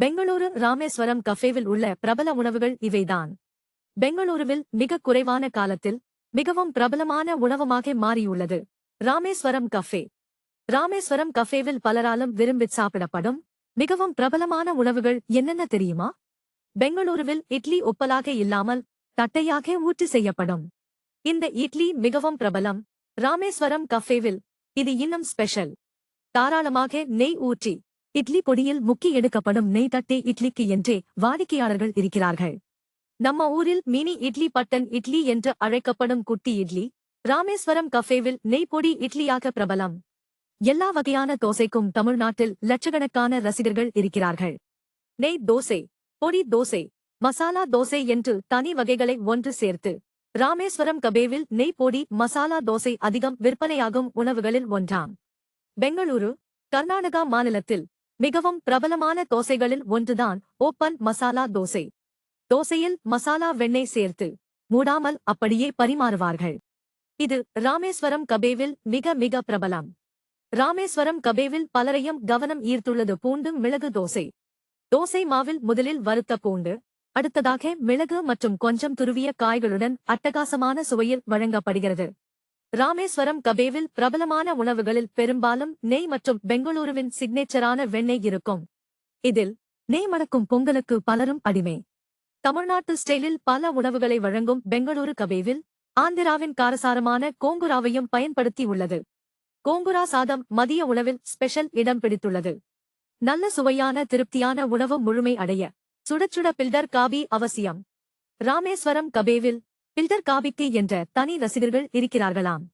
பெங்களூரு ராமேஸ்வரம் கஃபேவில் உள்ள பிரபல உணவுகள் இவைதான். பெங்களூருவில் மிக குறைவான காலத்தில் மிகவும் பிரபலமான உணவமாக மாறியுள்ளது. ராமேஸ்வரம் கஃபே. ராமேஸ்வரம் கஃபேவில் பலராலும் விரும்பி சாப்பிடப்படும் மிகவும் பிரபலமான உணவுகள் என்னென்ன தெரியுமா? பெங்களூருவில் இட்லி உப்பலாக இல்லாமல் தட்டையாக ஊற்றி செய்யப்படும். இந்த இட்லி மிகவும் பிரபலம். ராமேஸ்வரம் கஃபேவில் இது இன்னும் ஸ்பெஷல். தாராளமாக நெய் ஊற்றி இட்லி பொடியில் முக்கி எடுக்கப்படும் நெய் தட்டே இட்லிக்கு என்றே வாடிக்கையாளர்கள் இருக்கிறார்கள். நம்ம ஊரில் மினி இட்லி பட்டன் இட்லி என்று அழைக்கப்படும் குட்டி இட்லி ராமேஸ்வரம் கஃபேவில் நெய் பொடி இட்லியாக பிரபலம். எல்லா வகையான தோசைக்கும் தமிழ்நாட்டில் லட்சக்கணக்கான ரசிகர்கள் இருக்கிறார்கள். நெய் தோசை பொடி தோசை மசாலா தோசை என்று தனி வகைகளை ஒன்று சேர்த்து ராமேஸ்வரம் கபேவில் நெய் பொடி மசாலா தோசை அதிகம் விற்பனையாகும் உணவுகளில் ஒன்றாம். பெங்களூரு கர்நாடகா மாநிலத்தில் மிகவும் பிரபலமான தோசைகளில் ஒன்றுதான் ஓப்பன் மசாலா தோசை. தோசையில் மசாலா வெண்ணெய் சேர்த்து மூடாமல் அப்படியே பரிமாறுவார்கள். இது ராமேஸ்வரம் கபேவில் மிக மிக பிரபலம். ராமேஸ்வரம் கபேவில் பலரையும் கவனம் ஈர்த்துள்ளது பூண்டு மிளகு தோசை. தோசை மாவில் முதலில் வறுத்த பூண்டு அடுத்ததாக மிளகு மற்றும் கொஞ்சம் துருவிய காய்களுடன் அட்டகாசமான சுவையில் வழங்கப்படுகிறது. ராமேஸ்வரம் கபேவில் பிரபலமான உணவுகளில் பெரும்பாலும் நெய் மற்றும் பெங்களூருவின் சிக்னேச்சரான வெண்ணெய் இருக்கும். இதில் நெய் மணக்கும் பொங்கலுக்கு பலரும் அடிமை. தமிழ்நாட்டு ஸ்டைலில் பல உணவுகளை வழங்கும் பெங்களூரு கபேவில் ஆந்திராவின் காரசாரமான கோங்குராவையும் பயன்படுத்தி உள்ளது. கோங்குரா சாதம் மதிய உணவில் ஸ்பெஷல் இடம் பிடித்துள்ளது. நல்ல சுவையான திருப்தியான உணவு முழுமை அடைய சுடச்சுட பில்டர் காபி அவசியம். ராமேஸ்வரம் கபேவில் பில்டர் காவிக்கு என்ற தனி ரசிகர்கள் இருக்கிறார்களாம்.